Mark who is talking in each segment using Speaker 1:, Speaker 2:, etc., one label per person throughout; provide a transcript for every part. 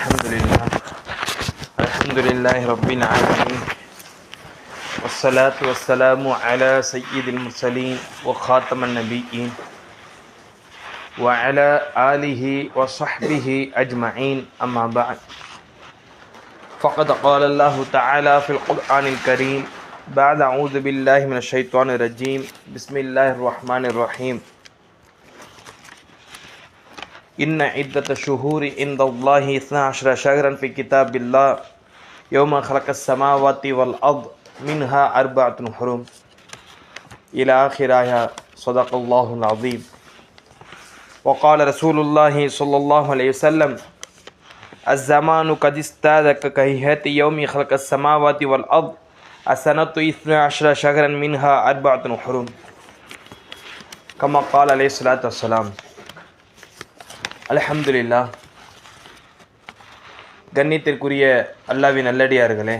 Speaker 1: الحمد لله. الحمد لله رب العالمين. والصلاة والسلام على سيد المرسلين وخاتم النبيين وعلى آله وصحبه أجمعين. أما بعد. فقد قال الله تعالى في القرآن الكريم بعد أعوذ بالله من الشيطان الرجيم. بسم الله الرحمن الرحيم. إن عدة الشهور عند الله اثنا عشر شهرا في كتاب الله. يوم خلق السماوات والأرض منها أربعة حرم. إلى آخر آية. صدق الله العظيم. وقال رسول الله صلى الله عليه وسلم الزمان قد استاذك كهيئة يوم خلق السماوات والأرض. السنة اثنا عشر شهرا منها أربعة حرم. كما قال عليه الصلاة والسلام. அலஹம்துல்லா கண்ணியத்திற்குரிய அல்லாவின் நல்லடியார்களே.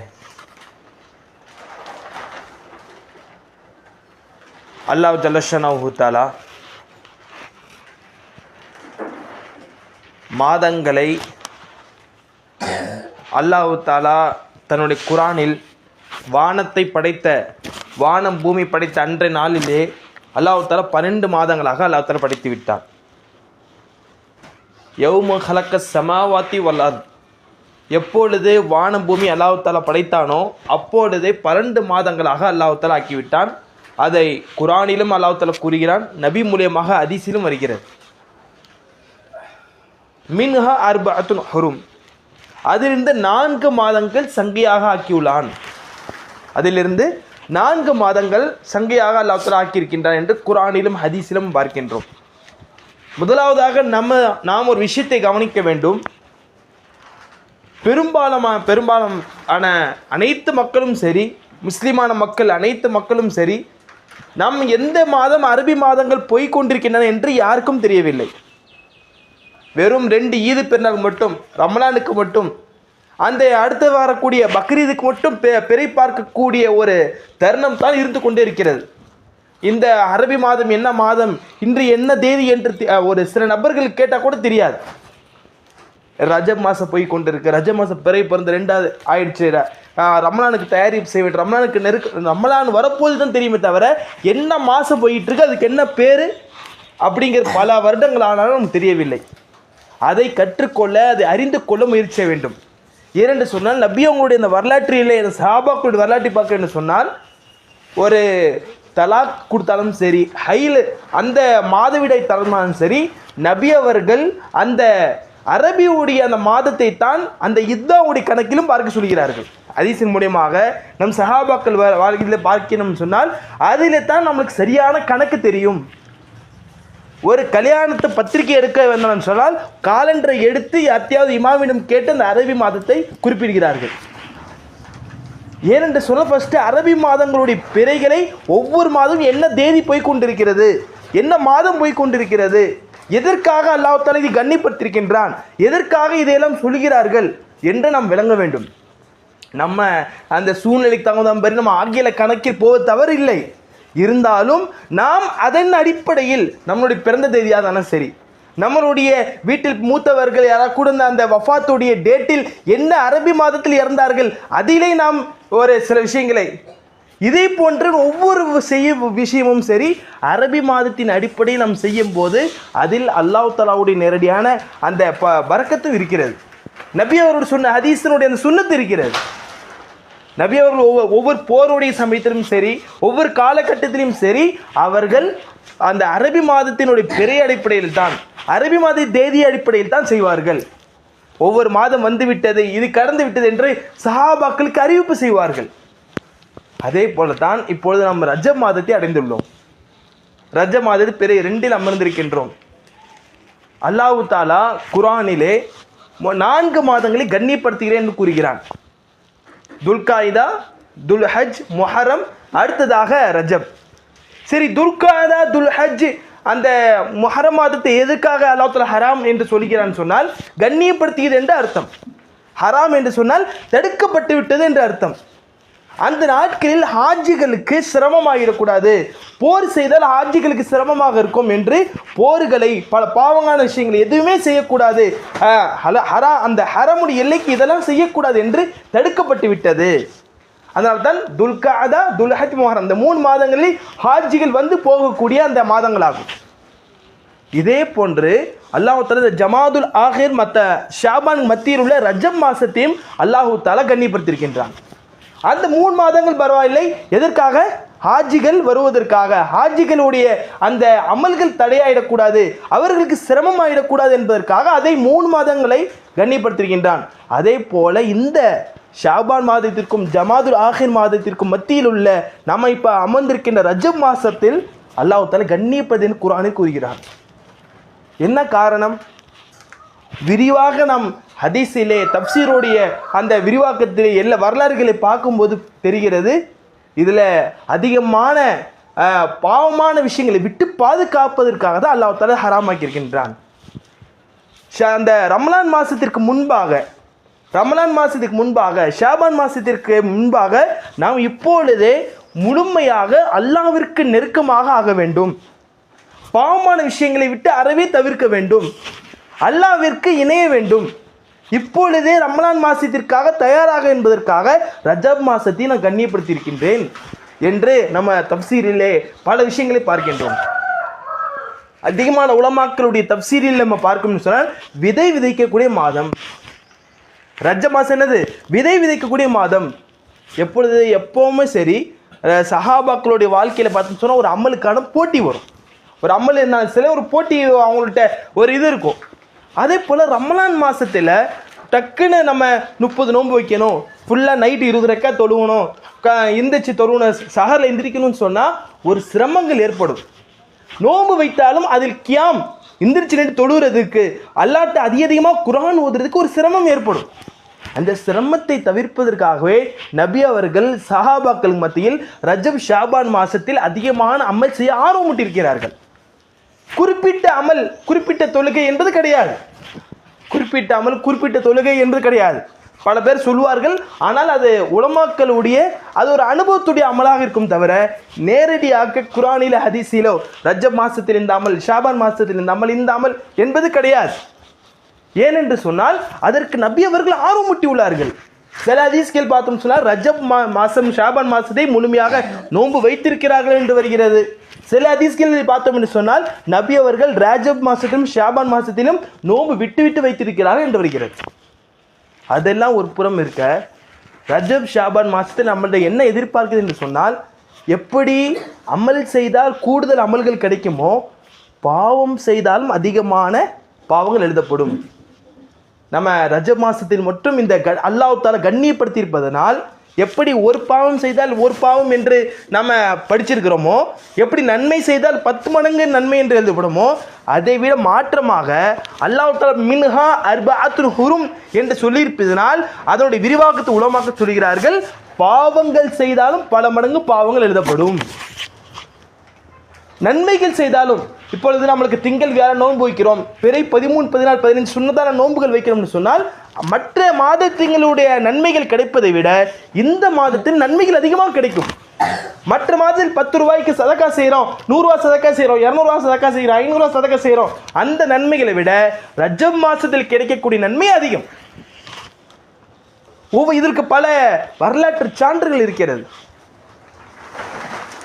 Speaker 1: அல்லாஹ் ஜலஷனா ஹூத்தாலா மாதங்களை அல்லாஹு தாலா தன்னுடைய குரானில் வானத்தை படைத்த வானம் பூமி படைத்த அன்றைய நாளிலே அல்லாஹு தாலா பன்னெண்டு மாதங்களாக அல்லாஹ் தாலா படைத்து விட்டார் யௌம ஹலக்க சமாவாத்தி வல்லாத் எப்பொழுது வானம் பூமி அல்லாஹாலா படைத்தானோ அப்பொழுதே பன்னெண்டு மாதங்களாக அல்லாஹாலா ஆக்கிவிட்டான். அதை குரானிலும் அல்லாஹாலா கூறுகிறான் நபி மூலியமாக அதிசிலும் வருகிறது. மின்ஹா அர்பத்துன் ஹரும். அதிலிருந்து நான்கு மாதங்கள் சங்கையாக ஆக்கியுள்ளான். அதிலிருந்து நான்கு மாதங்கள் சங்கையாக அல்லாஹாலா ஆக்கியிருக்கின்றான் என்று குரானிலும் ஹதீஸிலும் பார்க்கின்றோம். முதலாவதாக நம்ம நாம் ஒரு விஷயத்தை கவனிக்க வேண்டும். பெரும்பாலமா பெரும்பாலும் ஆன அனைத்து மக்களும் சரி முஸ்லீமான மக்கள் அனைத்து மக்களும் சரி நம் எந்த மாதம் அரபி மாதங்கள் போய்கொண்டிருக்கின்றன என்று யாருக்கும் தெரியவில்லை. வெறும் ரெண்டு ஈது பெருநாள் மட்டும் ரமலானுக்கு மட்டும் அந்த அடுத்து வரக்கூடிய பக்ரீதுக்கு மட்டும் பெ பெரை பார்க்கக்கூடிய ஒரு தருணம் தான் இருந்து கொண்டே இருக்கிறது. இந்த அரபி மாதம் என்ன மாதம்? இன்று என்ன தேதி என்று ஒரு சில நபர்கள் கேட்டால் கூட தெரியாது. ரஜ மாதம் போய் கொண்டிருக்கு. ரஜ மாதம் பிறகு பிறந்த ரெண்டாவது ஆயிடுச்சு. ரமலானுக்கு தயாரிப்பு செய்ய வேண்டும் ரமலானுக்கு நெருக்க ரமலான் வரப்போது தான் தெரியுமே தவிர என்ன மாதம் போயிட்டு இருக்கு அதுக்கு என்ன பேர்? அப்படிங்கிற பல வருடங்கள் ஆனாலும் நமக்கு தெரியவில்லை. அதை கற்றுக்கொள்ள அதை அறிந்து கொள்ள முயற்சி செய்ய வேண்டும். ஏனென்று சொன்னால் நபி அவங்களுடைய இந்த வரலாற்று இந்த சாபாக்களுடைய வரலாற்றை பார்க்க என்று சொன்னால் ஒரு தலாக் கொடுத்தாலும் சரி ஹைல் அந்த மாதவிடாய் தரமாலும் சரி நபி அவர்கள் அந்த அரபியுடைய அந்த மாதத்தை தான் அந்த இத்தாவுடைய கணக்கிலும் பார்க்க சொல்கிறார்கள். அதிசின் மூலியமாக நம் சஹாபாக்கள் வா- வாழ்க்கையில் பார்க்கணும் சொன்னால் அதில் தான் நம்மளுக்கு சரியான கணக்கு தெரியும். ஒரு கல்யாணத்தை பத்திரிக்கை எடுக்க வேண்டும் சொன்னால் காலண்டரை எடுத்து அத்தியாவது இமாவிடம் கேட்டு அந்த அரபி மாதத்தை குறிப்பிடுகிறார்கள். ஏனென்று சொல்ல ஃபஸ்ட்டு அரபி மாதங்களுடைய பிறைகளை ஒவ்வொரு மாதம் என்ன தேதி போய் கொண்டிருக்கிறது? என்ன மாதம் போய் கொண்டிருக்கிறது? எதற்காக அல்லாஹால இதை கண்ணிப்படுத்திருக்கின்றான் எதற்காக இதையெல்லாம் சொல்கிறார்கள் என்று நாம் விளங்க வேண்டும். நம்ம அந்த சூழ்நிலைக்கு தகுந்த மாதிரி நம்ம ஆகியல கணக்கில் போவது தவறில்லை. இருந்தாலும் நாம் அதன் அடிப்படையில் நம்மளுடைய பிறந்த தேதியாக தானே சரி நம்மளுடைய வீட்டில் மூத்தவர்கள் யாராவது கூட இந்த அந்த வஃபாத்துடைய டேட்டில் என்ன அரபி மாதத்தில் இறந்தார்கள் அதிலே நாம் ஒரு சில விஷயங்களை. இதே போன்ற ஒவ்வொரு செய்ய விஷயமும் சரி அரபி மாதத்தின் அடிப்படையில் நாம் செய்யும் போது அதில் அல்லாஹ் தலாவுடைய நேரடியான அந்த ப பறக்கத்தும் இருக்கிறது. நபி அவர்கள் சொன்ன ஹதீசனுடைய அந்த சுண்ணத்து இருக்கிறது. நபி அவர்கள் ஒவ்வொரு ஒவ்வொரு போருடைய சமயத்திலும் சரி ஒவ்வொரு காலகட்டத்திலும் சரி அவர்கள் அந்த அரபி மாதத்தினுடைய பிறை அடிப்படையில் தான் அரபி மாத தேதி அடிப்படையில் தான் செய்வார்கள். ஒவ்வொரு மாதம் வந்துவிட்டது இது கடந்து விட்டது என்று சஹாபாக்களுக்கு அறிவிப்பு செய்வார்கள். அதே போல தான் இப்பொழுது நம்ம ரஜப் மாதத்தை அடைந்துள்ளோம். ரஜ மாதத்தை பிறை ரெண்டில் அமர்ந்திருக்கின்றோம். அல்லாஹு தாலா குரானிலே நான்கு மாதங்களை கண்ணியப்படுத்துகிறேன் என்று கூறுகிறான். துல்காயிதா துல்ஹஜ் முஹரம் அடுத்ததாக ரஜப். சரி துல்காதா துல்ஹஜ் அந்த முஹரம் மாதத்தை எதுக்காக அல்லாத்துல ஹராம் என்று சொல்கிறான்னு சொன்னால் கண்ணியப்படுத்தியது என்று அர்த்தம். ஹராம் என்று சொன்னால் தடுக்கப்பட்டு விட்டது என்று அர்த்தம். அந்த நாட்களில் ஹாஜிகளுக்கு சிரமமாகிடக்கூடாது. போர் செய்தால் ஹாஜிகளுக்கு சிரமமாக இருக்கும் என்று போர்களை பல பாவமான விஷயங்கள் எதுவுமே செய்யக்கூடாது. ஹரா அந்த ஹரமுடைய எல்லைக்கு இதெல்லாம் செய்யக்கூடாது என்று தடுக்கப்பட்டு விட்டது. அதனால்தான் துல்காதா துல்ஹஜ் முஹரம். இந்த மூணு மாதங்களில் ஹாஜிகள் வந்து போகக்கூடிய அந்த மாதங்களாகும். இதே போன்று அல்லாஹு தலா இந்த ஜமாதுல் ஆஹிர் மற்ற ஷாபான் மத்தியில் உள்ள ரஜம் மாசத்தையும் அல்லாஹு தாலா கண்ணிப்படுத்தியிருக்கின்றான் அந்த மூணு மாதங்கள் பரவாயில்லை. எதற்காக? ஹாஜிகள் வருவதற்காக. ஹாஜிகளுடைய அந்த அமல்கள் தடையாயிடக்கூடாது. அவர்களுக்கு சிரமம் ஆயிடக்கூடாது என்பதற்காக அதை மூணு மாதங்களை கண்ணிப்படுத்திருக்கின்றான் அதே போல இந்த ஷாபான் மாதத்திற்கும் ஜமாதுல் ஆஹிர் மாதத்திற்கும் மத்தியில் உள்ள நம்ம இப்போ அமர்ந்திருக்கின்ற ரஜப் மாதத்தில் அல்லாஹ் தாலா கண்ணியப்பதின் குரானில் கூறுகிறான் என்ன காரணம்? விரிவாக நாம் ஹதீஸிலே தப்சீருடைய அந்த விரிவாக்கத்திலே எல்லா வரலாறுகளை பார்க்கும்போது தெரிகிறது. இதில் அதிகமான பாவமான விஷயங்களை விட்டு பாதுகாப்பதற்காக தான் அல்லாஹ் தாலா ஹராமாக்கியிருக்கின்றான். ஷ- அந்த ரமலான் மாதத்திற்கு முன்பாக ரமலான் மாதத்துக்கு முன்பாக ஷாபான் மாதத்திற்கு முன்பாக நாம் இப்பொழுதே முழுமையாக அல்லாவிற்கு நெருக்கமாக ஆக வேண்டும். பாவமான விஷயங்களை விட்டு அறவே தவிர்க்க வேண்டும். அல்லாவிற்கு இணைய வேண்டும். இப்பொழுதே ரமலான் மாசத்திற்காக தயாராக என்பதற்காக ரஜப் மாசத்தை நான் கண்ணியப்படுத்தியிருக்கின்றேன் என்று நம்ம தப்சீரிலே பல விஷயங்களை பார்க்கின்றோம். அதிகமான உலமாக்களுடைய தப்சீரில் நம்ம பார்க்கணும்னு சொன்னால் விதை விதைக்கக்கூடிய மாதம். ரஜ மாதம் என்னது? விதை விதைக்கக்கூடிய மாதம். எப்பொழுது எப்போவுமே சரி சஹாபாக்களுடைய வாழ்க்கையில் பார்த்தோம்னு சொன்னால் ஒரு அமலுக்கான போட்டி வரும். ஒரு அம்மல் என்ன சில ஒரு போட்டி அவங்கள்ட்ட ஒரு இது இருக்கும். அதே போல் ரமலான் மாதத்தில் டக்குன்னு நம்ம முப்பது நோன்பு வைக்கணும். ஃபுல்லாக நைட்டு இருபது ரெக்கா தொழுவணும் க எந்திரிச்சு தொழுவணும் சஹரில் எந்திரிக்கணும்னு சொன்னால் ஒரு சிரமங்கள் ஏற்படும். நோன்பு வைத்தாலும் அதில் கியாம். எந்திரிச்சு நின்று தொழுகிறதுக்கு அல்லாட்ட அதிக அதிகமாக குரான் ஓதுறதுக்கு ஒரு சிரமம் ஏற்படும். அந்த சிரமத்தை தவிர்ப்பதற்காகவே நபி அவர்கள் சஹாபாக்கள் மத்தியில் ரஜப் ஷாபான் மாசத்தில் அதிகமான அமல் செய்ய ஆர்வமூட்டியிருக்கிறார்கள். குறிப்பிட்ட அமல் குறிப்பிட்ட தொழுகை என்பது கிடையாது. குறிப்பிட்ட அமல் குறிப்பிட்ட தொழுகை என்பது கிடையாது. பல பேர் சொல்வார்கள் ஆனால் அது உலமாக்களுடைய அது ஒரு அனுபவத்துடைய அமலாக இருக்கும் தவிர நேரடியாக குரானில ஹதிசிலோ ரஜப் மாசத்தில் இந்த அமல் ஷாபான் மாசத்தில் இந்த அமல் இந்த அமல் என்பது கிடையாது. ஏனென்று சொன்னால் அதற்கு நபி அவர்கள் ஆர்வமூட்டி உள்ளார்கள் சில ஹதீஸ்கள் பார்த்தோம் சொன்னால் ரஜப் மா மாதம் ஷாபான் மாசத்தை முழுமையாக நோன்பு வைத்திருக்கிறார்கள் என்று வருகிறது. சில ஹதீஸ்களில் பார்த்தோம் என்று சொன்னால் நபி அவர்கள் ரஜப் மாசத்திலும் ஷாபான் மாசத்திலும் நோன்பு விட்டு விட்டு வைத்திருக்கிறார்கள் என்று வருகிறது. அதெல்லாம் ஒரு புறம் இருக்க ரஜப் ஷாபான் மாதத்தில் நம்மள்ட என்ன எதிர்பார்க்குது என்று சொன்னால் எப்படி அமல் செய்தால் கூடுதல் அமல்கள் கிடைக்குமோ பாவம் செய்தாலும் அதிகமான பாவங்கள் எழுதப்படும். நம்ம ரஜ மாசத்தில் மட்டும் இந்த க அல்லாஹால கண்ணியப்படுத்தியிருப்பதனால் எப்படி ஒரு பாவம் செய்தால் ஒரு பாவம் என்று நம்ம படிச்சிருக்கிறோமோ எப்படி நன்மை செய்தால் பத்து மடங்கு நன்மை என்று எழுதப்படுமோ அதை விட மாற்றமாக அல்லாஹ் மின்ஹா அர்பாத்துல் ஹுரும் என்று சொல்லியிருப்பதனால் அதனுடைய விரிவாக்கத்தை உலமாக்க சொல்கிறார்கள். பாவங்கள் செய்தாலும் பல மடங்கு பாவங்கள் எழுதப்படும். நன்மைகள் செய்தாலும் இப்பொழுது நம்மளுக்கு திங்கள் வியாழ நோன்பு வைக்கிறோம். பிறை பதிமூணு பதினாலு பதினஞ்சு சுண்ணதான நோன்புகள் வைக்கிறோம்னு சொன்னால் மற்ற மாதத்திங்களுடைய நன்மைகள் கிடைப்பதை விட இந்த மாதத்தில் நன்மைகள் அதிகமாக கிடைக்கும். மற்ற மாதத்தில் பத்து ரூபாய்க்கு சதக்கா செய்கிறோம் நூறுரூவா சதக்கா செய்கிறோம் இரநூறுவா சதக்கா செய்கிறோம் ஐநூறுரூவா சதக்கா செய்கிறோம். அந்த நன்மைகளை விட ரஜம் மாதத்தில் கிடைக்கக்கூடிய நன்மை அதிகம். ஒவ்வொரு இதற்கு பல வரலாற்று சான்றுகள் இருக்கிறது.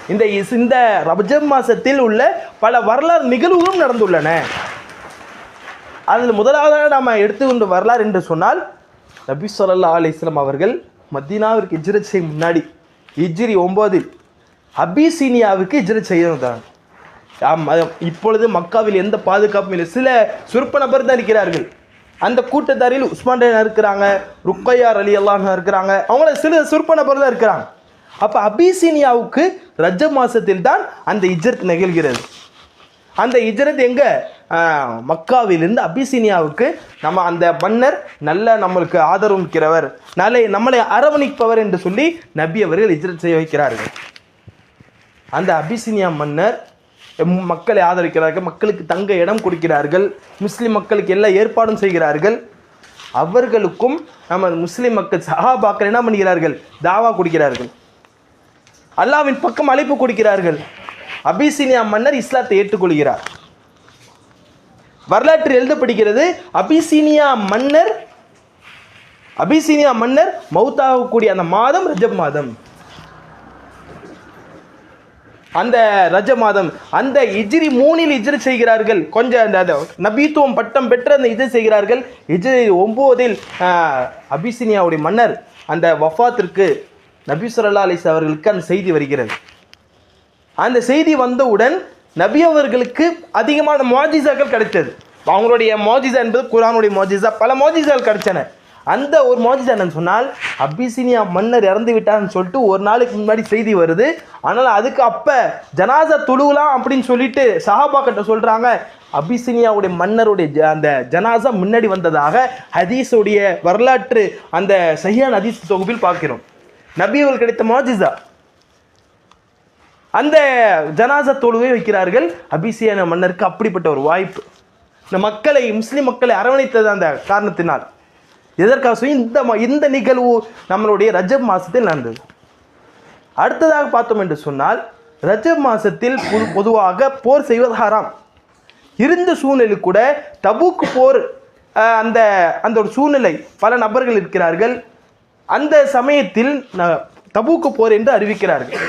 Speaker 1: இந்த இஸ்- இந்த ரபஜம் மாசத்தில் உள்ள பல வரலாறு நிகழ்வுகளும் நடந்துள்ளன. அதில் முதலாவதாக நாம் எடுத்துக்கொண்ட வரலாறு என்று சொன்னால் நபி ஸல்லல்லாஹு அலைஹி வஸல்லம் அவர்கள் மதீனாவிற்கு இஜ்ரத் செய்ய முன்னாடி இஜ்ரி ஒம்போதில் அபிசீனியாவுக்கு இஜ்ரத் செய்யணும் இப்பொழுது மக்காவில் எந்த பாதுகாப்பும் இல்லை. சில சொற்ப நபர் தான் இருக்கிறார்கள். அந்த கூட்டத்தாரில் உஸ்மான் இருக்கிறாங்க ருக்கையார் அலி அல்லாஹ் இருக்கிறாங்க. அவங்கள சில சொற்ப நபர் தான் இருக்கிறாங்க. அப்போ அபிசீனியாவுக்கு ரஜ மாசத்தில் தான் அந்த இஜரத் நிகழ்கிறது. அந்த இஜரத் எங்கே? மக்காவிலிருந்து அபிசீனியாவுக்கு நம்ம அந்த மன்னர் நல்ல நம்மளுக்கு ஆதரவளிக்கிறவர் நல்ல நம்மளை அரவணைப்பவர் என்று சொல்லி நபி அவர்கள் இஜ்ரத் செய்ய வைக்கிறார்கள். அந்த அபிசீனியா மன்னர் மக்களை ஆதரிக்கிறார்கள் மக்களுக்கு தங்க இடம் கொடுக்கிறார்கள் முஸ்லீம் மக்களுக்கு எல்லா ஏற்பாடும் செய்கிறார்கள். அவர்களுக்கும் நம்ம முஸ்லீம் மக்கள் சஹாபாக்கள் என்ன பண்ணுகிறார்கள்? தாவா கொடுக்கிறார்கள். அல்லாவின் பக்கம் அழைப்பு கொடுக்கிறார்கள். அபிசீனியா மன்னர் இஸ்லாத்தை ஏற்றுக்கொள்கிறார். வரலாற்றில் எழுதப்படுகிறது அபிசீனியா மன்னர் அபிசீனியா மன்னர் மௌத்தாகக்கூடிய அந்த மாதம் ரஜப் மாதம். அந்த ரஜ மாதம் அந்த இஜ்ரி மூணில் இஜ்ரி செய்கிறார்கள். கொஞ்சம் அந்த நபித்துவம் பட்டம் பெற்ற அந்த இஜிரி செய்கிறார்கள். இஜிரி ஒம்போதில் அபிசினியாவுடைய மன்னர் அந்த வஃபாத்திற்கு நபி அலிஸ் அவர்களுக்கு அந்த செய்தி வருகிறது. அந்த செய்தி வந்தவுடன் நபி அவர்களுக்கு அதிகமான மோஜிசாக்கள் கிடைத்தது. அவங்களுடைய மோஜிசா என்பது குரானுடைய மோஜிசா பல மோஜிசாக்கள் கிடைச்சன அந்த ஒரு மோஜிசா என்னன்னு சொன்னால் அபிசினியா மன்னர் இறந்து விட்டார்னு சொல்லிட்டு ஒரு நாளைக்கு முன்னாடி செய்தி வருது. ஆனால் அதுக்கு அப்போ ஜனாசா தொழுவலாம் அப்படின்னு சொல்லிட்டு சஹாபாக்கிட்ட சொல்கிறாங்க அபிசினியாவுடைய மன்னருடைய அந்த ஜனாசா முன்னாடி வந்ததாக ஹதீஸுடைய வரலாற்று அந்த சஹியான் ஹதீஸ் தொகுப்பில் பார்க்கிறோம். நபியவர்கள் கிடைத்த மாஜிசா அந்த ஜனாசா தொழுவை வைக்கிறார்கள். அபிசியான மன்னருக்கு அப்படிப்பட்ட ஒரு வாய்ப்பு. இந்த மக்களை முஸ்லீம் மக்களை அரவணைத்தது அந்த காரணத்தினால். எதற்காக இந்த இந்த நிகழ்வு நம்மளுடைய ரஜப் மாசத்தில் நடந்தது. அடுத்ததாக பார்த்தோம் என்று சொன்னால் ரஜப் மாசத்தில் பொது- பொதுவாக போர் செய்வது ஹராம். இருந்த சூழ்நிலை கூட தபூக்கு போர் அந்த அந்த ஒரு சூழ்நிலை பல நபர்கள் இருக்கிறார்கள். அந்த சமயத்தில் ந- தபூக்கு போர் என்று அறிவிக்கிறார்கள்.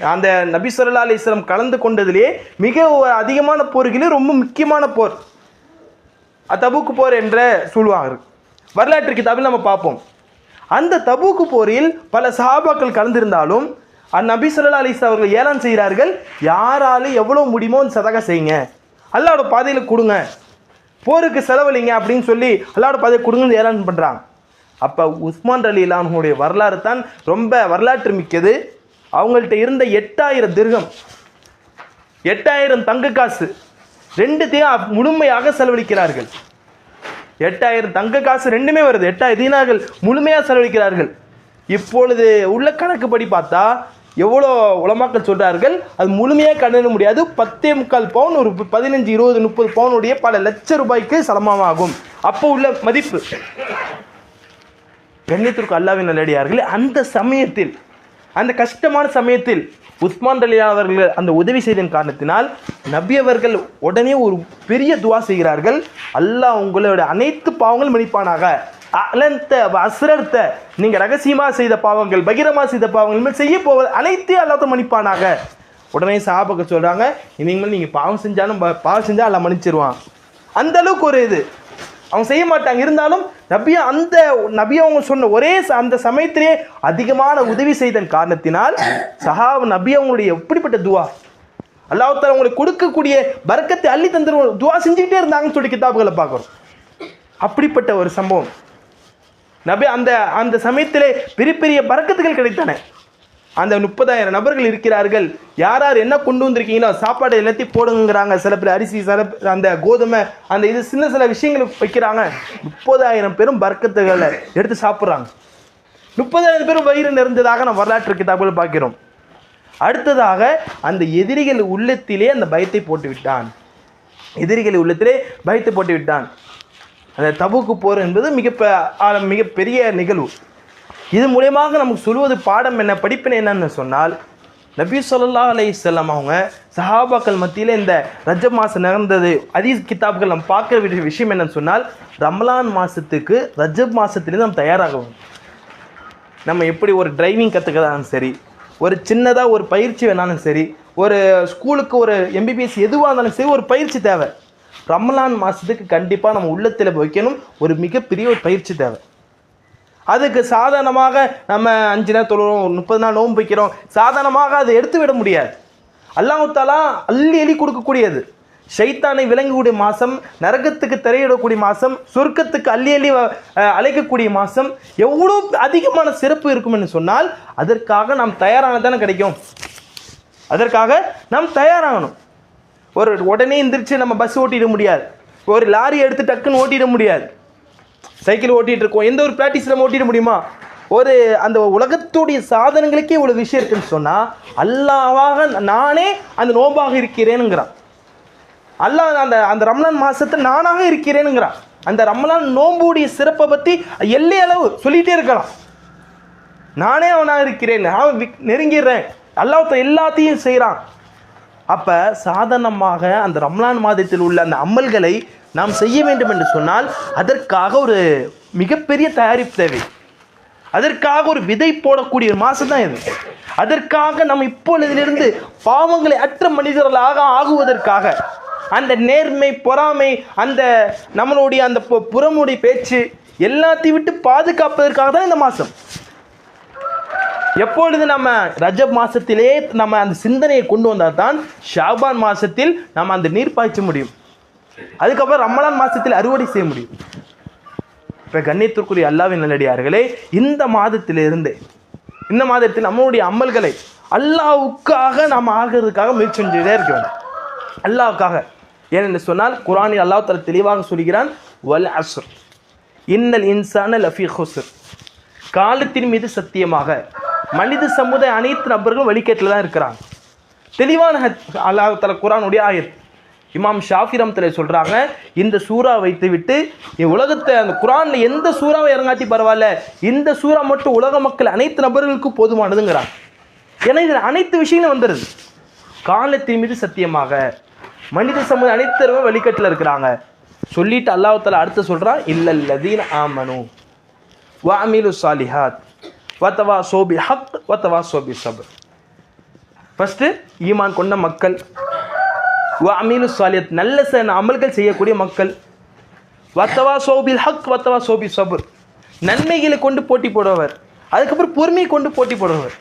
Speaker 1: அந்த நபி ஸல்லல்லாஹு கலந்து கொண்டதிலே மிக அதிகமான போர்களே ரொம்ப முக்கியமான போர். தபூக்கு போர் என்ற சொல்வார்கள் வரலாற்று கிதாபில் நம்ம பார்ப்போம். அந்த தபூக்கு போரில் பல சஹாபாக்கள் கலந்திருந்தாலும் அந்நபி ஸல்லல்லாஹு அலைஹி அவர்கள் ஏலம் செய்கிறார்கள் யாராலும் எவ்வளோ முடியுமோ அந்த சதகா செய்யுங்க. அல்லாவோட பாதையில் கொடுங்க. போருக்கு செலவழிங்க அப்படின்னு சொல்லி அல்லாவோட பாதையை கொடுங்கன்னு ஏலான் பண்ணுறாங்க அப்போ உஸ்மான் அலி இலானுடைய வரலாறு தான் ரொம்ப வரலாற்று மிக்கது. அவங்கள்ட்ட இருந்த எட்டாயிரம் திருகம் எட்டாயிரம் தங்க காசு ரெண்டுத்தையும் முழுமையாக செலவழிக்கிறார்கள். எட்டாயிரம் தங்க காசு ரெண்டுமே வருது. எட்டாயிரம் தீனார்கள் முழுமையாக செலவழிக்கிறார்கள். இப்பொழுது உள்ள கணக்குப்படி பார்த்தா எவ்வளோ உலமாக்கள் சொல்கிறார்கள் அது முழுமையாக கண்டன முடியாது. பத்தே முக்கால் பவுன் ஒரு பதினஞ்சு இருபது முப்பது பவுனுடைய பல லட்ச ரூபாய்க்கு சமமாகும். அப்போ உள்ள மதிப்பு. கண்ணியத்திற்கு அல்லாவின் நல்லடியார்களே அந்த சமயத்தில் அந்த கஷ்டமான சமயத்தில் உஸ்மான் அலியா அவர்கள் அந்த உதவி செய்தன் காரணத்தினால் நபி அவர்கள் உடனே ஒரு பெரிய துவா செய்கிறார்கள். அல்லாஹ் உங்களோட அனைத்து பாவங்களும் மன்னிப்பானாக. அலந்த அசுரர்த்த நீங்கள் ரகசியமாக செய்த பாவங்கள் பகிரமாக செய்த பாவங்கள் இனிமேல் செய்ய போவது அனைத்தையும் அல்லாத மன்னிப்பானாக. உடனே சாபக்க சொல்கிறாங்க இனிமேல் நீங்கள் பாவம் செஞ்சாலும் ப- பாவம் செஞ்சால் அல்ல மன்னிச்சிருவான். அந்த அளவுக்கு ஒரு இது. அவங்க செய்ய மாட்டாங்க. இருந்தாலும் நபியா அந்த நபியா அவங்க சொன்ன ஒரே ச- அந்த சமயத்திலே அதிகமான உதவி செய்தன் காரணத்தினால் சஹா நபியா அவங்களுடைய எப்படிப்பட்ட துவா? அல்லாஹால அவங்களுக்கு கொடுக்கக்கூடிய பறக்கத்தை அள்ளி தந்துருவோம் துவா செஞ்சுக்கிட்டே இருந்தாங்கன்னு சொல்லி கிதாபுகளை பார்க்குறோம். அப்படிப்பட்ட ஒரு சம்பவம். நபி அந்த அந்த சமயத்திலே பெரிய பெரிய பறக்கத்துகள் கிடைத்தன. அந்த முப்பதாயிரம் நபர்கள் இருக்கிறார்கள். யார் யார் என்ன கொண்டு வந்திருக்கீங்களோ சாப்பாடு எல்லாத்தையும் போடுங்கிறாங்க சில பேர் அரிசி சில பேர் அந்த கோதுமை அந்த இது சின்ன சில விஷயங்கள் வைக்கிறாங்க. முப்பதாயிரம் பேரும் பறக்கத்துகளை எடுத்து சாப்பிட்றாங்க. முப்பதாயிரம் பேரும் வயிறு நிறைந்ததாக நம்ம வரலாற்று கிதாபுகள் பார்க்கிறோம். அடுத்ததாக அந்த எதிரிகள் உள்ளத்திலே அந்த பயத்தை போட்டு விட்டான் எதிரிகள் உள்ளத்திலே பயத்தை போட்டு விட்டான் அந்த தபுக்கு போர் என்பது மிக மிகப்பெரிய நிகழ்வு. இது மூலயமாக நமக்கு சொல்வது பாடம் என்ன படிப்பினை என்னன்னு சொன்னால் நபி சொல்லா அலை செல்லம் அவங்க சஹாபாக்கள் மத்தியில் இந்த ரஜப் மாதம் நடந்தது அதீஸ் கிதாப்கள் நம்ம பார்க்க வேண்டிய விஷயம் என்னன்னு சொன்னால் ரமலான் மாதத்துக்கு ரஜப் மாதத்துலேருந்து நம்ம தயாராகவும். நம்ம எப்படி ஒரு டிரைவிங் கற்றுக்கிறதாலும் சரி ஒரு சின்னதாக ஒரு பயிற்சி வேணாலும் சரி ஒரு ஸ்கூலுக்கு ஒரு எம்பிபிஎஸ் எதுவாக இருந்தாலும் சரி ஒரு பயிற்சி தேவை. ரமலான் மாதத்துக்கு கண்டிப்பாக நம்ம உள்ளத்தில் வைக்கணும் ஒரு மிகப்பெரிய ஒரு பயிற்சி தேவை. அதுக்கு சாதாரணமாக நம்ம அஞ்சு நாள் தொழுறோம் முப்பது நாள் நோன்பு வைக்கிறோம். சாதாரணமாக அதை எடுத்து விட முடியாது. அல்லாஹாலா அள்ளி அள்ளி கொடுக்கக்கூடியது. ஷைத்தானை விளங்கக்கூடிய மாதம் நரகத்துக்கு திரையிடக்கூடிய மாதம் சொர்க்கத்துக்கு அள்ளி அள்ளி அழைக்கக்கூடிய மாதம் எவ்வளோ அதிகமான சிறப்பு இருக்கும்னு சொன்னால் அதற்காக நாம் தயாரானதானே கிடைக்கும். அதற்காக நாம் தயாராகணும். ஒரு உடனே எந்திரிச்சு நம்ம பஸ் ஓட்டிட முடியாது. ஒரு லாரி எடுத்து டக்குன்னு ஓட்டிட முடியாது. சைக்கிள் ஓட்டிட்டு இருக்கோம் எந்த ஒரு ப்ராக்டிஸ் நம்ம ஓட்டிட முடியுமா? ஒரு அந்த உலகத்துடைய சாதனங்களுக்கே இவ்வளோ விஷயம் இருக்குன்னு சொன்னால் அல்லாவாக நானே அந்த நோம்பாக இருக்கிறேனுங்கிறான் அல்லாஹ் அந்த அந்த ரம்லான் மாசத்தை நானாக இருக்கிறேனுங்கிறான் அந்த ரம்லான் நோம்புடைய சிறப்பை பற்றி எல்லை அளவு சொல்லிகிட்டே இருக்கலாம். நானே அவனாக இருக்கிறேன் அவன் நெருங்கிடுறேன். அல்லாஹ் எல்லாத்தையும் செய்கிறான் அப்போ சாதாரணமாக அந்த ரம்லான் மாதத்தில் உள்ள அந்த அமல்களை நாம் செய்ய வேண்டும் என்று சொன்னால் அதற்காக ஒரு மிகப்பெரிய தயாரிப்பு தேவை. அதற்காக ஒரு விதை போடக்கூடிய ஒரு மாதம் தான் இது. அதற்காக நம்ம இப்பொழுதிலிருந்து பாவங்களை அற்ற மனிதர்களாக ஆகுவதற்காக அந்த நேர்மை பொறாமை அந்த நம்மளுடைய அந்த புறமுடி பேச்சு எல்லாத்தையும் விட்டு பாதுகாப்பதற்காக தான் இந்த மாதம். எப்பொழுது நம்ம ரஜப் மாசத்திலே நம்ம அந்த சிந்தனையை கொண்டு வந்தால் தான் ஷாபான் மாசத்தில் நம்ம அந்த நீர் பாய்ச்ச முடியும். அதுக்கப்புறம் ரமலான் மாசத்தில் அறுவடை செய்ய முடியும். இப்போ கண்ணியத்திற்குரிய அல்லாவின் நல்லடியார்களே இந்த மாதத்திலிருந்து இந்த மாதத்தில் நம்மளுடைய அமல்களை அல்லாவுக்காக நாம் ஆகிறதுக்காக முயற்சி செஞ்சுட்டே இருக்க வேண்டும். அல்லாவுக்காக. ஏனென்று சொன்னால் குரானில் அல்லாஹ் தஆலா தெளிவாக சொல்கிறான் வல் அஸ்ர் இன்னல் இன்சான லஃபி ஹுஸ்ர். காலத்தின் மீது சத்தியமாக மனித சமுதாய அனைத்து நபர்களும் வழிகேட்டில் தான் இருக்கிறாங்க. தெளிவான ஹத்- அல்லாஹ் தஆலா குரானுடைய ஆயத். இமாம் ஷாஃபி தலை சொல்கிறாங்க இந்த சூறா வைத்து விட்டு இந்த உலகத்தை அந்த குரானில் எந்த சூறாவை இறங்காட்டி பரவாயில்ல இந்த சூறா மட்டும் உலக மக்கள் அனைத்து நபர்களுக்கும் போதுமானதுங்கிறாங்க. ஏன்னா இதில் அனைத்து விஷயங்களும் வந்துடுது காலத்தின் மீது சத்தியமாக. மனித சமுதாயம் அனைத்து வழிகட்டில் இருக்கிறாங்க. சொல்லிட்டு அல்லாஹ் அடுத்து சொல்கிறான் இல்லல்லதீன் ஆமனு வாமிலு சாலிஹாத் வத்தவா சோபி ஹக் வத்தவா சோபி சபர். ஃபஸ்ட்டு ஈமான் கொண்ட மக்கள். அமீனு சாலியத் நல்ல ச அமல்கள் செய்யக்கூடிய மக்கள். வத்தவா சோபில் ஹக் வத்தவா சோபி சபர். நன்மைகளை கொண்டு போட்டி போடுவார் அதுக்கப்புறம் பொறுமையை கொண்டு போட்டி போடுவார்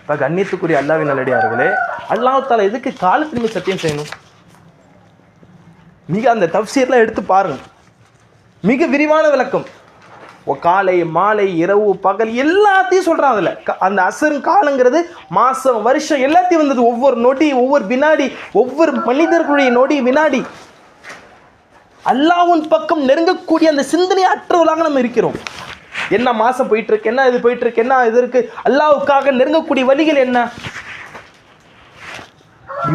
Speaker 1: இப்போ கண்ணியத்துக்குரிய அல்லாவின் நல்லடியார்களே அல்லாஹால எதுக்கு காலத்திலுமே சத்தியம் செய்யணும்? மிக அந்த தப்சீர்லாம் எடுத்து பாருங்க. மிக விரிவான விளக்கம். காலை மாலை இரவு பகல் எல்லாத்தையும் சொல்கிறான் அதில். அந்த அசரும் காலங்கிறது மாதம் வருஷம் எல்லாத்தையும் வந்தது. ஒவ்வொரு நொடி ஒவ்வொரு வினாடி ஒவ்வொரு மனிதர்களுடைய நொடி வினாடி. அல்லாஹ்வின் பக்கம் நெருங்கக்கூடிய அந்த சிந்தனை அற்றவர்களாக நம்ம இருக்கிறோம். என்ன மாதம் போயிட்டு இருக்கு என்ன இது போயிட்டு இருக்கு என்ன இது இருக்கு? அல்லாவுக்காக நெருங்கக்கூடிய வழிகள் என்ன?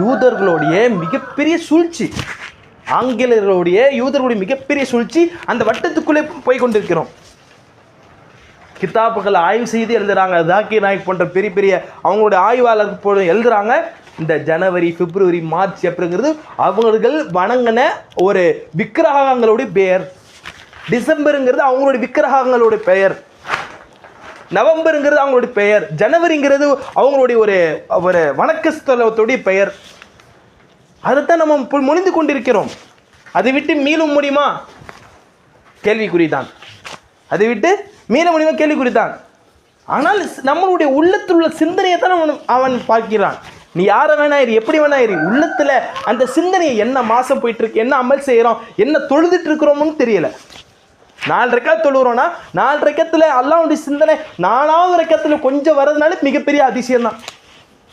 Speaker 1: யூதர்களுடைய மிகப்பெரிய சூழ்ச்சி. ஆங்கிலேயர்களுடைய யூதர்களுடைய மிகப்பெரிய சூழ்ச்சி அந்த வட்டத்துக்குள்ளே போய் கொண்டிருக்கிறோம். கித்தாப்புகளை ஆய்வு செய்து எழுதுறாங்க. ஜாக்கிர் நாயக் போன்ற பெரிய பெரிய அவங்களுடைய ஆய்வாளர் போல எழுதுறாங்க. இந்த ஜனவரி பிப்ரவரி மார்ச் அப்படிங்கிறது அவர்கள் வணங்கின ஒரு விக்கிரகங்களுடைய பெயர். டிசம்பருங்கிறது அவங்களுடைய விக்கிரகங்களுடைய பெயர். நவம்பருங்கிறது அவங்களுடைய பெயர். ஜனவரிங்கிறது அவங்களுடைய ஒரு ஒரு வணக்க ஸ்தலத்துடைய பெயர். அதைத்தான் நம்ம முடிந்து கொண்டிருக்கிறோம். அதை விட்டு மீளும் முடியுமா? கேள்விக்குறிதான். அதை விட்டு மீள கேள்வி கேள்விக்குறிதான் ஆனால் நம்மளுடைய உள்ளத்தில் உள்ள சிந்தனையை தான் அவன் அவன் பார்க்கிறான். நீ யாரை வேணா இரு எப்படி வேணா இரு உள்ளத்தில் அந்த சிந்தனையை என்ன மாதம் போயிட்டுருக்கு என்ன அமல் செய்கிறோம் என்ன தொழுதுட்டு இருக்கிறோம்னு தெரியல. நாலு ரெக்காத் தொழுகிறோன்னா நாலு ரெக்கத்தில் அல்லாவுடைய சிந்தனை நாலாவது ரெக்கத்தில் கொஞ்சம் வர்றதுனால மிகப்பெரிய அதிசயம் தான்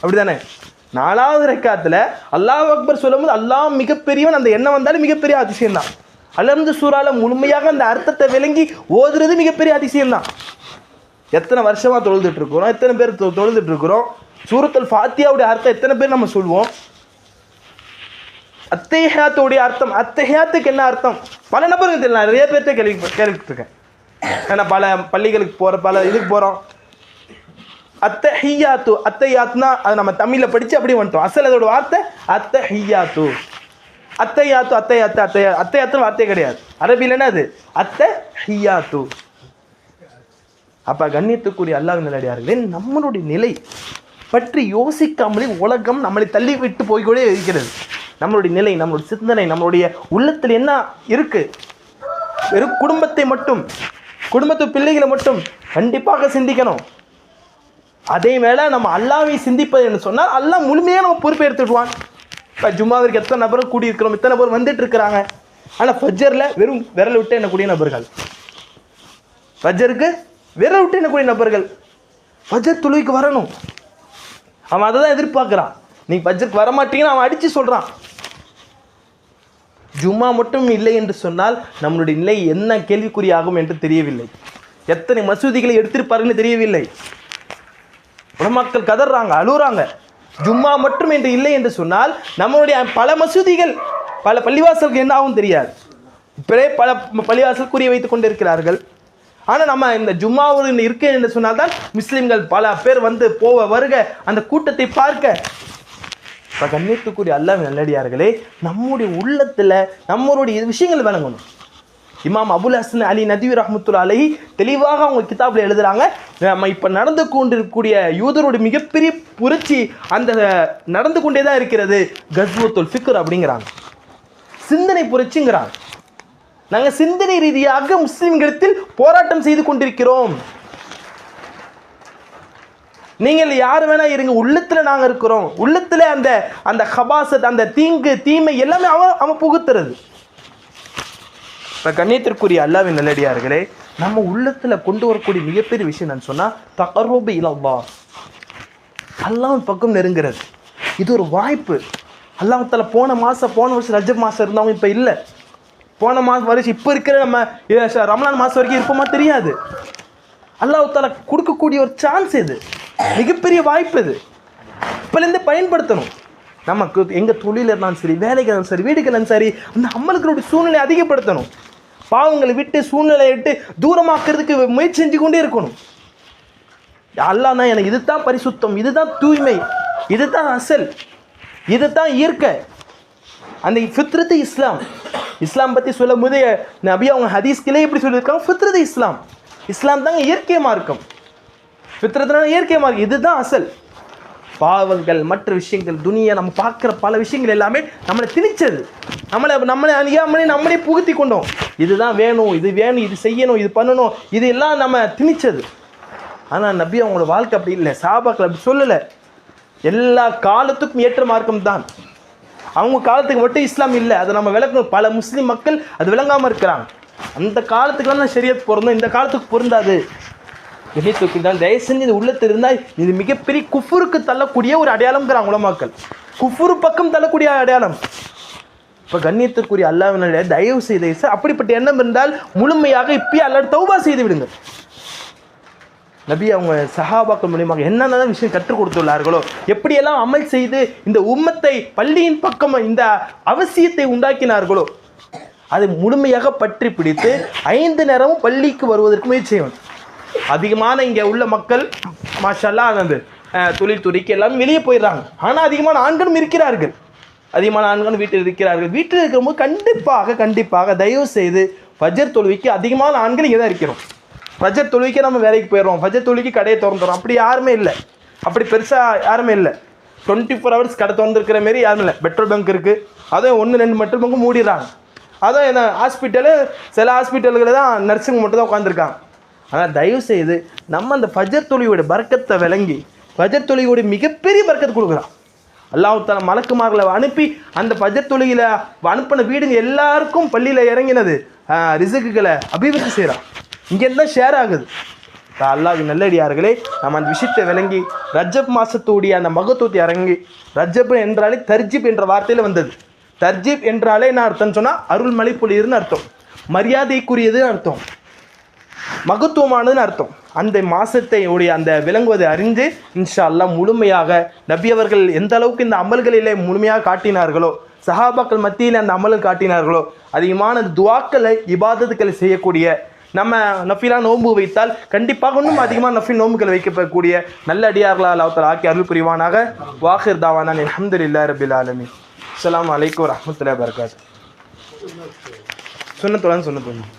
Speaker 1: அப்படிதானே? நாலாவது ரெக்காத்தில் அல்லாஹ் அக்பர் சொல்லும்போது அல்லாஹ் மிகப்பெரியவன் அந்த எண்ணம் வந்தாலும் மிகப்பெரிய அதிசயம் தான் அலர்ந்து சூறால முழுமையாக அந்த அர்த்தத்தை விளங்கி ஓதுறது மிகப்பெரிய அதிசயம்தான். எத்தனை வருஷமாக தொழுதுட்டு இருக்கிறோம் எத்தனை பேர் தொ- தொழுதுட்டு இருக்கிறோம் சூரத்தல் ஃபாத்தியாவுடைய அர்த்தம் எத்தனை பேர் நம்ம சொல்லுவோம் அத்தைஹாத்துடைய அர்த்தம் அத்தைஹாத்துக்கு என்ன அர்த்தம்? பல நபருக்கு தெரியல நிறைய பேர்த்த கேள்வி கேள்விப்பட்டிருக்கேன். ஏன்னா பல பள்ளிகளுக்கு போகிற பல இதுக்கு போகிறோம் அத்தை ஹியாத்து அத்தையாத்துனா அது நம்ம தமிழில் படித்து அப்படியே வந்துட்டோம். அசல் அதோட வார்த்தை அத்தை ஹியாத்து அத்தையாத்து அத்தை அத்தையா அத்தையாத்துன்னு வார்த்தையே கிடையாது. அரபியில் அது? அத்தை ஹியாத்து. அப்போ கண்ணியத்துக்குரிய அல்லாஹ் நிலையார்களே நம்மளுடைய நிலை பற்றி யோசிக்காமலே உலகம் நம்மளை தள்ளி விட்டு போய்கொண்டே இருக்கிறது. நம்மளுடைய நிலை நம்மளுடைய சிந்தனை நம்மளுடைய உள்ளத்தில் என்ன இருக்கு? வெறும் குடும்பத்தை மட்டும் குடும்பத்து பிள்ளைகளை மட்டும் கண்டிப்பாக சிந்திக்கணும். அதே வேளை நம்ம அல்லாவை சிந்திப்பது என்று சொன்னால் அல்லாஹ் முழுமையாக நம்ம பொறுப்பை எடுத்துடுவான் இப்போ ஜும்மாவிற்கு எத்தனை நபரும் கூடியிருக்கிறோம்? இத்தனை பேர் வந்துட்டு இருக்கிறாங்க ஆனால் ஃபஜ்ஜரில் வெறும் விரல் விட்டு எண்ணக்கூடிய நபர்கள். ஃபஜ்ஜருக்கு விரல் விட்டு எண்ணக்கூடிய நபர்கள். ஃபஜ்ஜர் துளுவிக்கு வரணும். அவன் அதை தான் எதிர்பார்க்குறான். நீ ஃபஜ்ஜருக்கு வரமாட்டீங்கன்னு அவன் அடித்து சொல்கிறான் ஜும்மா மட்டும் இல்லை என்று சொன்னால் நம்மளுடைய நிலை என்ன கேள்விக்குறியாகும் என்று தெரியவில்லை. எத்தனை மசூதிகளை எடுத்திருப்பாருன்னு தெரியவில்லை. உலமாக்கள் கதறாங்க அழுகுறாங்க ஜும்மா மட்டும் என்று இல்லை என்று சொன்னால் நம்மளுடைய பல மசூதிகள் பல பள்ளிவாசலுக்கு என்ன ஆகும் தெரியாது. இப்பவே பல பள்ளிவாசல் கூறிய வைத்துக் கொண்டிருக்கிறார்கள். ஆனால் நம்ம இந்த ஜும்மாவில் இருக்கேன் என்று சொன்னால்தான் முஸ்லீம்கள் பல பேர் வந்து போவ வருக அந்த கூட்டத்தை பார்க்க. இப்போ கண்ணியத்துக்குரிய அல்லாஹ் நல்லடியார்களே நம்முடைய உள்ளத்தில் நம்மளுடைய விஷயங்கள் விளங்கணும். இமாம் அபுல் ஹசன் அலி நதிவி ரஹமத்துல்லா அலி தெளிவாக அவங்க கிதாபில் எழுதுறாங்க. நம்ம இப்போ நடந்து கொண்டிருக்கக்கூடிய யூதருடைய மிகப்பெரிய புரட்சி அந்த நடந்து கொண்டே தான் இருக்கிறது. கஸ்வத்துல் ஃபிக்ர் அப்படிங்கிறாங்க. சிந்தனை புரட்சிங்கிறாங்க. நாங்கள் சிந்தனை ரீதியாக முஸ்லீம்களத்தில் போராட்டம் செய்து கொண்டிருக்கிறோம். நீங்கள் யார் வேணா இருங்க உள்ளத்தில் நாங்கள் இருக்கிறோம். உள்ளத்தில் அந்த அந்த ஹபாசத் அந்த தீங்கு தீமை எல்லாமே அவன் அவன் புகுத்துறது. கண்ணியத்திற்குரிய அல்லாவின் நல்லடியார்களே நம்ம உள்ளத்தில் கொண்டு வரக்கூடிய மிகப்பெரிய விஷயம் என்னன்னு சொன்னால் தகரோபு இலவா அல்லாஹ். பக்கம் நெருங்கிறது. இது ஒரு வாய்ப்பு. அல்லாஹால போன மாதம் போன வருஷம் ரஜப் மாதம் இருந்தவங்க இப்போ இல்லை. போன மாதம் வருஷம் இப்போ இருக்கிற நம்ம ரமலான் மாதம் வரைக்கும் இருப்போமா தெரியாது. அல்லாஹால கொடுக்கக்கூடிய ஒரு சான்ஸ் இது. மிகப்பெரிய வாய்ப்பு இது. இப்போலேருந்து பயன்படுத்தணும். நமக்கு எங்கள் தொழில் இருந்தாலும் சரி வேலைக்கு சரி வீடுக்கு இருந்தாலும் சரி அந்த அம்மலுக்களுடைய சூழ்நிலை அதிகப்படுத்தணும். பாவங்களை விட்டு சூழ்நிலையை விட்டு தூரமாக்குறதுக்கு முயற்சி செஞ்சு கொண்டே இருக்கணும். அல்லாஹ் தான் எனக்கு இதுதான் பரிசுத்தம் இதுதான் தூய்மை இதுதான் அசல் இதுதான் இயற்கை. அந்த ஃபித்ரத்து இஸ்லாம். இஸ்லாம் பற்றி சொல்லும் போது நபி அவங்க ஹதீஸ்கிலே எப்படி சொல்லியிருக்காங்க ஃபித்ரத்து இஸ்லாம். இஸ்லாம் தாங்க இயற்கை மார்க்கம். ஃபித்ரத்துனால இயற்கை மார்க்கம் இதுதான் அசல். பாவங்கள் மற்ற விஷயங்கள் துனியா நம்ம பார்க்குற பல விஷயங்கள் எல்லாமே நம்மளை திணிச்சது. நம்மளை நம்மளை அறியாமலே நம்மளே புகுத்தி கொண்டோம். இதுதான் வேணும் இது வேணும் இது செய்யணும் இது பண்ணணும் இது எல்லாம் நம்ம திணிச்சது. ஆனால் நபி அவங்களோட வாழ்க்கை அப்படி இல்லை. சாபாக்கள் அப்படி சொல்லலை. எல்லா காலத்துக்கும் ஏற்ற மார்க்கம் தான். அவங்க காலத்துக்கு மட்டும் இஸ்லாம் இல்லை. அதை நம்ம விளக்கணும். பல முஸ்லீம் மக்கள் அது விளங்காமல் இருக்கிறாங்க. அந்த காலத்துக்குலாம் சரியாக பொருந்தும் இந்த காலத்துக்கு பொருந்தாது. இணைத்துக்கு தான் தயவு செஞ்சு இது உள்ளத்தில் இருந்தால் இது மிகப்பெரிய குஃபுருக்கு தள்ளக்கூடிய ஒரு அடையாளம்ங்கிறாங்க உலமாக்கள். குஃபுரு பக்கம் தள்ளக்கூடிய அடையாளம். இப்போ கண்ணியத்துக்குரிய அல்லாவினுடைய தயவு செய்த அப்படிப்பட்ட எண்ணம் இருந்தால் முழுமையாக இப்பயே அல்லாஹ் தௌபா செய்து விடுங்க நபி அவங்க சஹாபாக்கள் மூலியமாக என்னென்ன விஷயம் கற்றுக் கொடுத்துள்ளார்களோ எப்படியெல்லாம் அமல் செய்து இந்த உம்மத்தை பள்ளியின் பக்கம் இந்த அவசியத்தை உண்டாக்கினார்களோ அதை முழுமையாக பற்றி பிடித்து ஐந்து நேரமும் பள்ளிக்கு வருவதற்கு முயற்சி செய்வேன். அதிகமான இங்கே உள்ள மக்கள் மாஷல்லாம் அந்த அஹ், தொழில் துறைக்கு எல்லாம் வெளியே போயிடுறாங்க. ஆனால் அதிகமான ஆண்களும் இருக்கிறார்கள். அதிகமான ஆண்களும் வீட்டில் இருக்கிறார்கள். வீட்டில் இருக்கும்போது கண்டிப்பாக கண்டிப்பாக தயவு செய்து ஃபஜர் தொழுவிக்கு அதிகமான ஆண்கள் இங்கே தான் இருக்கிறோம். ஃபஜர் தொழுவிக்கு நம்ம வேலைக்கு போயிடுறோம். ஃபஜர் தொழுவிக்கு கடையை திறந்துறோம் அப்படி யாருமே இல்லை. அப்படி பெருசாக யாருமே இல்லை. டுவெண்ட்டி ஃபோர் ஹவர்ஸ் கடை திறந்துருக்கிற மாரி யாரும் இல்லை. பெட்ரோல் பங்க் இருக்குது அதுவும் ஒன்று ரெண்டு பெட்ரோல் பங்கு மூடிடுறாங்க. அதுவும் என்ன ஹாஸ்பிட்டலு சில ஹாஸ்பிட்டல்களில் தான் நர்ஸுங்க மட்டும் தான் உட்காந்துருக்காங்க ஆனால் தயவு செய்து நம்ம அந்த ஃபஜர் தொழியோட பர்க்கத்தை விளங்கி ஃபஜர் தொழியோட மிகப்பெரிய பர்க்கத்தை கொடுக்குறான். அல்லாஹ் மலக்குமார்களை அனுப்பி அந்த பஜர் தொழுகையில் அனுப்பின வீடுங்க எல்லாருக்கும் பள்ளியில் இறங்கினது ரிசுக்குகளை அபிவிருத்தி செய்கிறான் இங்கேருந்து தான் ஷேர் ஆகுது. அல்லாஹ் நல்லடியார்களே நம்ம அந்த விஷயத்தை விளங்கி ரஜப் மாதத்துடைய அந்த மகத்துவத்தை இறங்கி ரஜப் என்றாலே தர்ஜிப் என்ற வார்த்தையில் வந்தது. தர்ஜிப் என்றாலே என்ன அர்த்தம்னு சொன்னால் அருள்மலை பொழியுதுன்னு அர்த்தம். மரியாதைக்குரியதுன்னு அர்த்தம். மகத்துவமானதுன்னு அர்த்தம். அந்த மாசத்தை உடைய அந்த விளங்குவதை அறிந்து இன்ஷா அல்லாஹ் முழுமையாக நபி அவர்கள் எந்த அளவுக்கு இந்த அமல்களிலே முழுமையாக காட்டினார்களோ சஹாபாக்கள் மத்தியில் அந்த அமலை காட்டினார்களோ அதிகமான துவாக்களை இபாதத்துக்களை செய்யக்கூடிய நம்ம நஃபிலா நோன்பு வைத்தால் கண்டிப்பாக இன்னும் அதிகமாக நஃபில் நோன்புகள் வைக்கப்படக்கூடிய நல்ல அடியார்களா அல்லாத்தால் ஆக்கி அருள் புரிவானாக. வாஹிர் தாவானான் அல்ஹம்துலில்லாஹி ரபில் ஆலமி அலாம் வலைக்கம் வரமத்துல வபரகாத்துஹு. சுன்னத்துடன் சுன்னத்துடன்